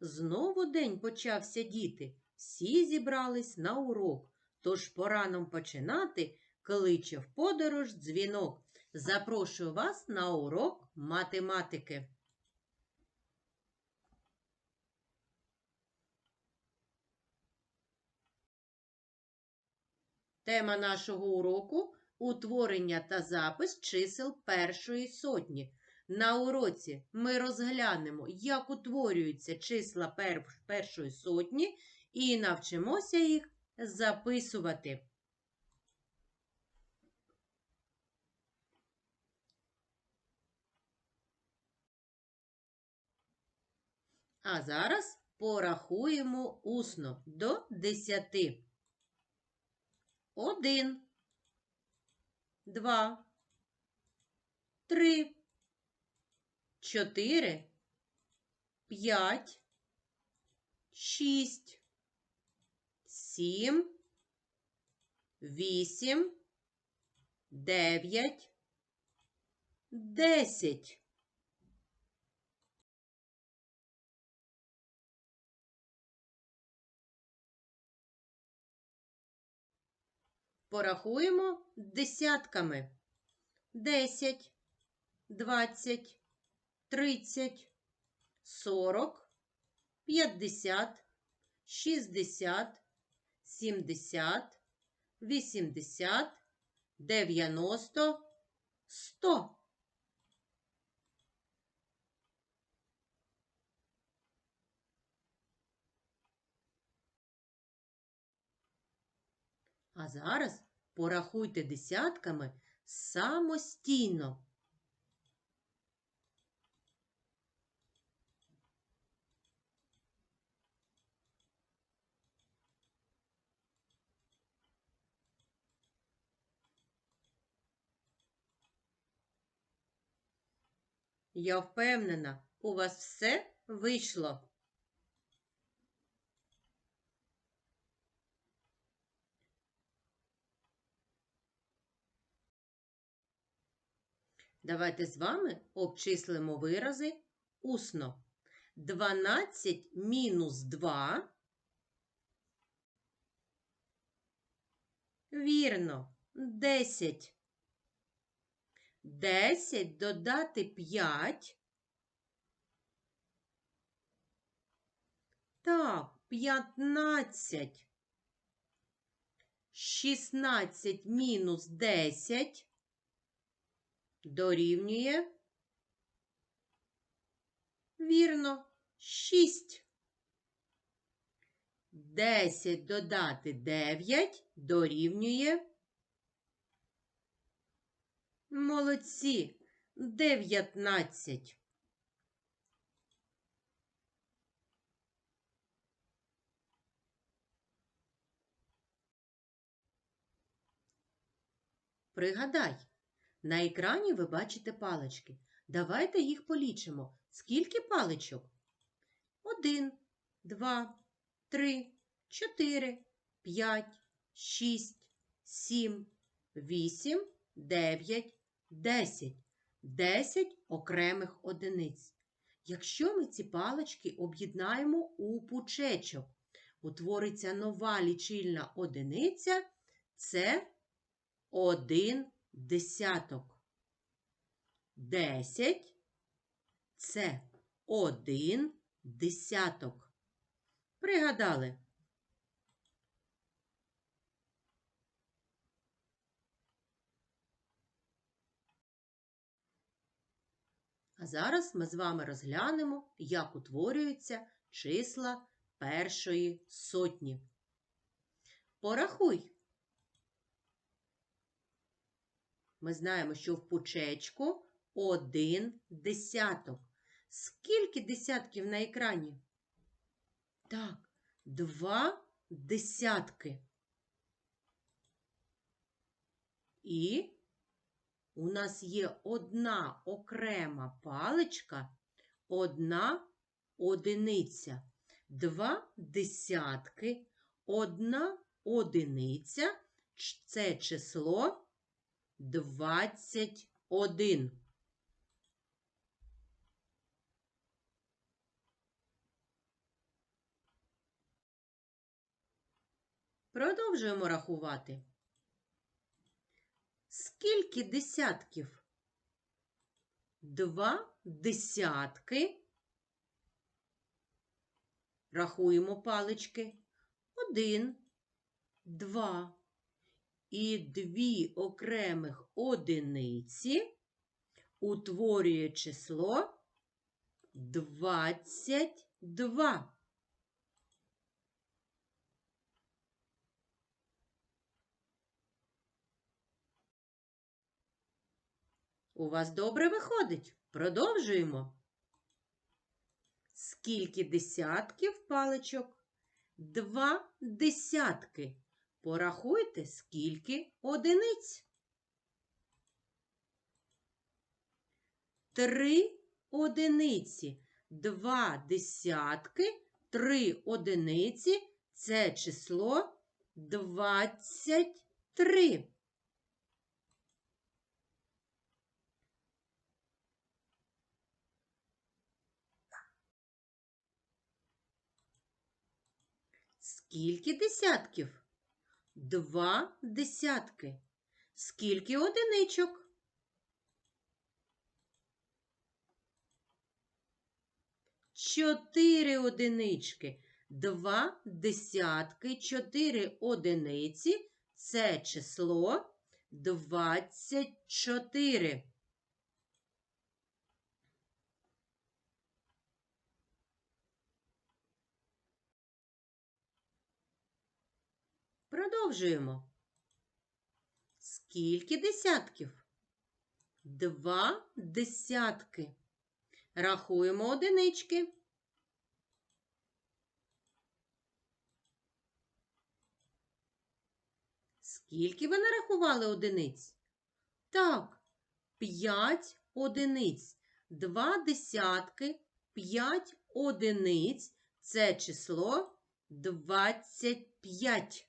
Знову день почався діти. Всі зібрались на урок. Тож пора нам починати, кличе в подорож дзвінок. Запрошую вас на урок математики. Тема нашого уроку утворення та запис чисел першої сотні. На уроці ми розглянемо, як утворюються числа пер- першої сотні і навчимося їх записувати. А зараз порахуємо усно до десяти. Один, два, три, чотири, п'ять, шість, сім, вісім, дев'ять, десять. Порахуємо десятками. Десять, двадцять, тридцять, сорок, п'ятдесят, шістдесят, сімдесят, вісімдесят, дев'яносто, сто. А зараз порахуйте десятками самостійно. Я впевнена, у вас все вийшло. Давайте з вами обчислимо вирази усно. 12 мінус 2. Вірно, 10. 10 додати 5. Так, 15. 16 мінус 10 дорівнює. Вірно, 6. 10 додати 9 дорівнює. Молодці. 19. Пригадай, на екрані ви бачите палички. Давайте їх полічимо. Скільки паличок? Один, два, три, чотири, п'ять, шість, сім, вісім, дев'ять, десять. Десять окремих одиниць. Якщо ми ці палички об'єднаємо у пучечок, утвориться нова лічильна одиниця це один десяток. Десять це один десяток. Пригадали? А зараз ми з вами розглянемо, як утворюються числа першої сотні. Порахуй. Ми знаємо, що в пучечку один десяток. Скільки десятків на екрані? Так, два десятки. І у нас є одна окрема паличка, одна одиниця, два десятки, одна одиниця це число 21. Продовжуємо рахувати. Скільки десятків? Два десятки. Рахуємо палички. Один, два. І дві окремих одиниці утворює число 22. У вас добре виходить. Продовжуємо. Скільки десятків паличок? Два десятки. Порахуйте, скільки одиниць. Три одиниці. Два десятки, три одиниці це число 23. Скільки десятків? Два десятки. Скільки одиничок? Чотири одинички. Два десятки, чотири одиниці. Це число 24. Продовжуємо. Скільки десятків? Два десятки. Рахуємо одинички. Скільки ви нарахували одиниць? Так, п'ять одиниць. Два десятки, п'ять одиниць. Це число 25.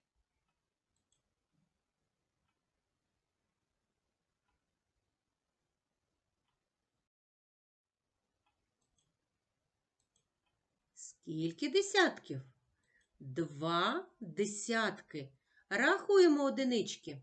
Скільки десятків? Два десятки. Рахуємо одинички.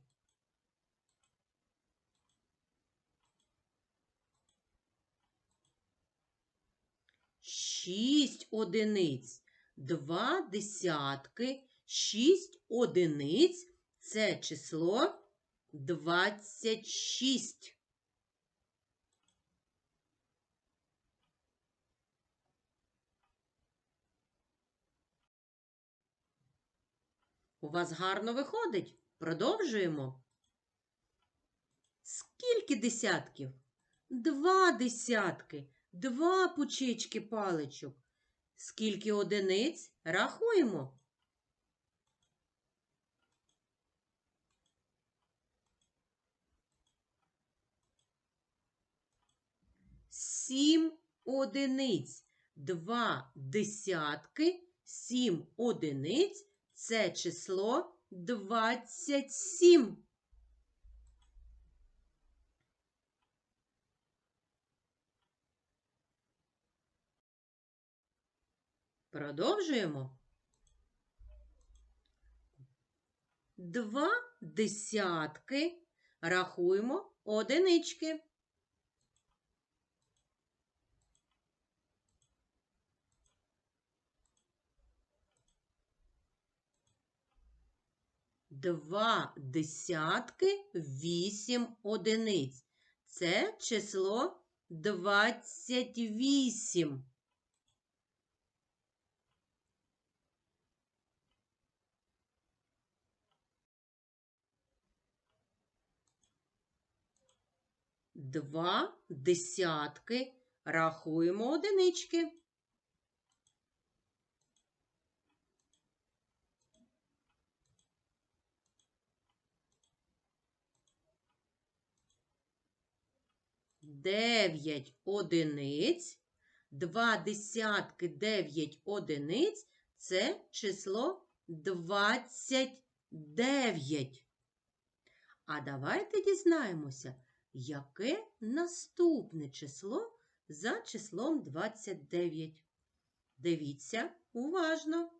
Шість одиниць. Два десятки. Шість одиниць. Це число двадцять шість. У вас гарно виходить. Продовжуємо. Скільки десятків? Два десятки, два пучечки паличок. Скільки одиниць? Рахуємо. Сім одиниць. Два десятки, сім одиниць. Це число 27. Продовжуємо. Два десятки. Рахуємо одинички. Два десятки вісім одиниць. Це число двадцять вісім. Два десятки. Рахуємо одинички. Дев'ять одиниць. Два десятки дев'ять одиниць. Це число двадцять дев'ять. А давайте дізнаємося, яке наступне число за числом 29. Дивіться уважно.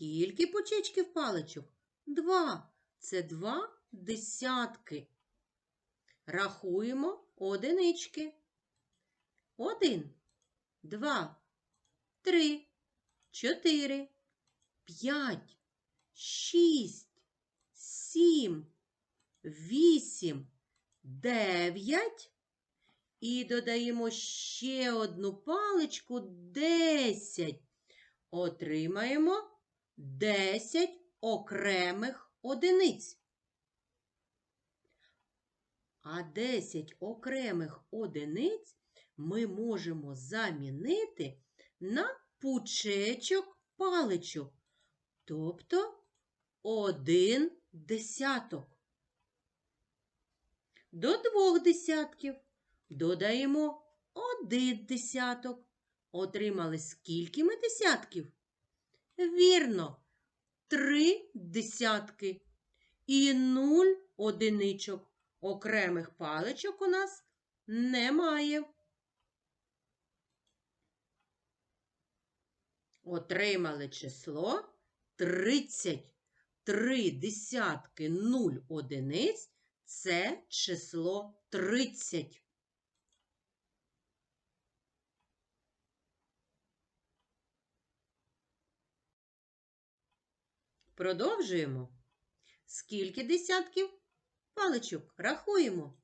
Скільки почечків паличок? Два. Це два десятки. Рахуємо одинички. Один, два, три, чотири, п'ять, шість, сім, вісім, дев'ять. І додаємо ще одну паличку десять. Отримаємо 10 окремих одиниць. А 10 окремих одиниць ми можемо замінити на пучечок паличок, тобто один десяток. До двох десятків додаємо один десяток. Отримали скільки ми десятків? Вірно, три десятки і нуль одиничок. Окремих паличок у нас немає. Отримали число 30. Три десятки нуль одиниць це число 30. Продовжуємо. Скільки десятків паличок рахуємо?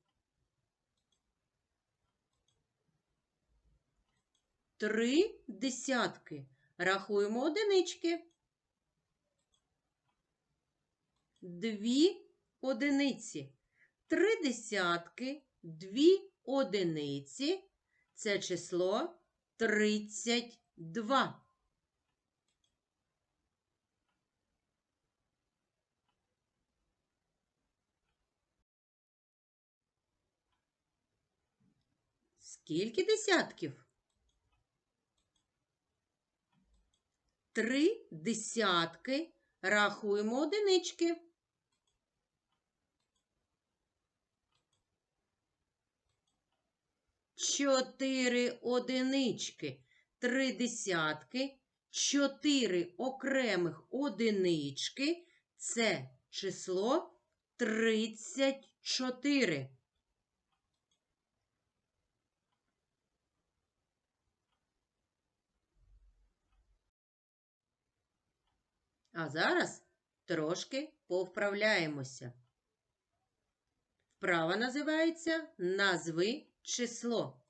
Три десятки. Рахуємо одинички. Дві одиниці. Три десятки, дві одиниці. Це число 32. Скільки десятків? Три десятки. Рахуємо одинички. Чотири одинички. Три десятки. Чотири окремих одинички. Це число 34. А зараз трошки повправляємося. Вправа називається Назви число.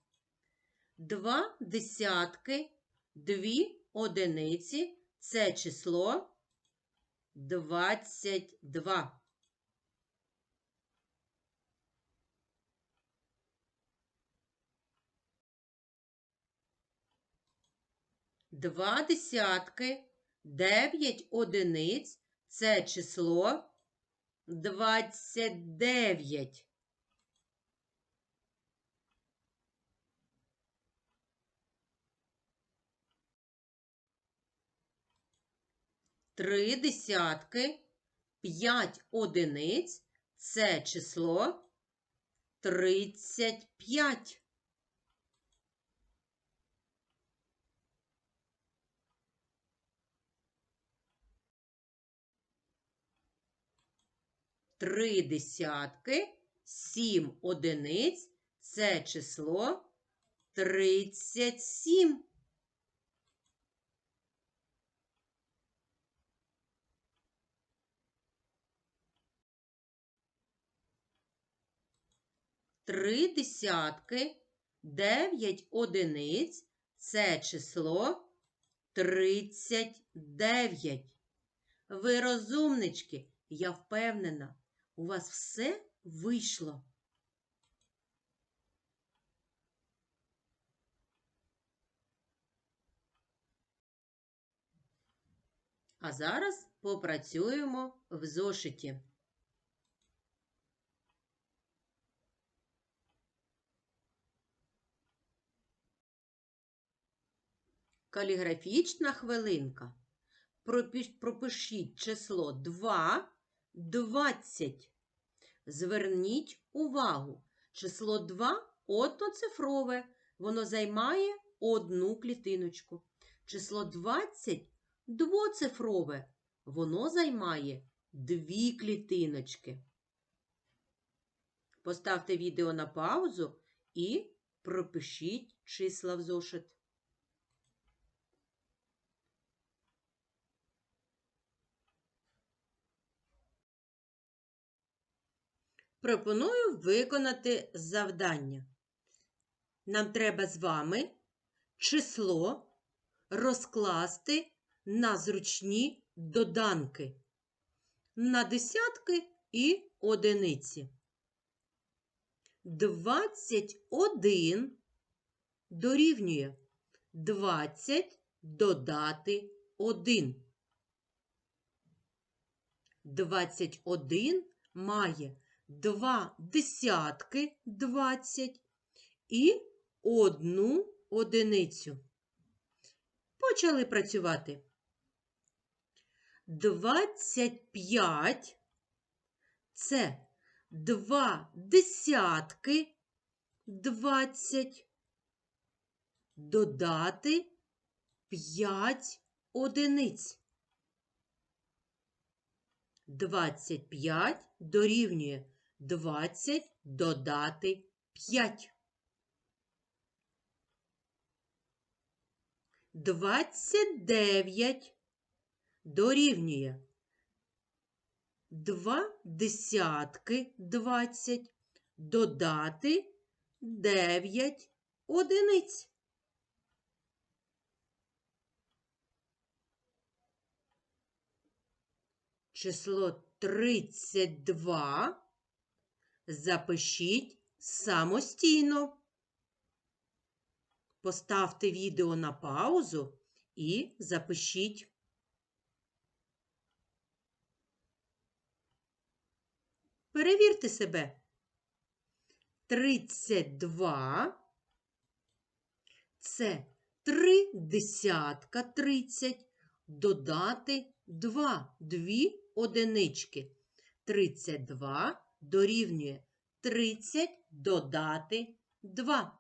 Два десятки, дві одиниці це число 22. Два десятки. 9 одиниць це число 29. Три десятки, п'ять одиниць це число 35. Три десятки, сім одиниць це число тридцять сім. Три десятки, дев'ять одиниць це число тридцять дев'ять. Ви розумнички, я впевнена, у вас все вийшло. А зараз попрацюємо в зошиті. Каліграфічна хвилинка. Пропишіть число 2, 20. Зверніть увагу. Число 2 одноцифрове. Воно займає одну клітиночку. Число 20 двоцифрове. Воно займає дві клітиночки. Поставте відео на паузу і пропишіть числа в зошит. Пропоную виконати завдання. Нам треба з вами число розкласти на зручні доданки, на десятки і одиниці. 21 дорівнює 20 додати 1. 21 має два десятки 20 і одну одиницю. Почали працювати. 25 це два десятки 20 додати 5 одиниць. 25 дорівнює 20 додати 5. 29 дорівнює 2 десятки 20 додати 9 одиниць. Число 32 запишіть самостійно. Поставте відео на паузу і запишіть. Перевірте себе. 32 це 3 десятка 30 додати 2, 2 одинички. 32 дорівнює 30 додати 2.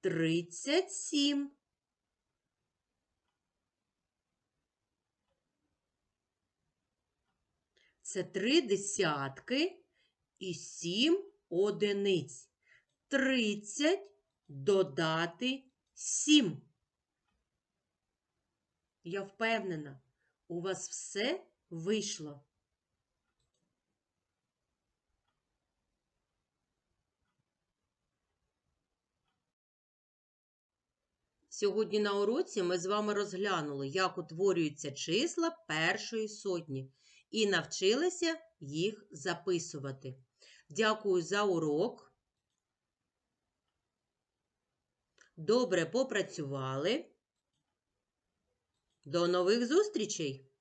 37. Це три десятки і сім одиниць. Тридцять додати сім. Я впевнена, у вас все вийшло. Сьогодні на уроці ми з вами розглянули, як утворюються числа першої сотні і навчилися їх записувати. Дякую за урок. Добре попрацювали. До нових зустрічей!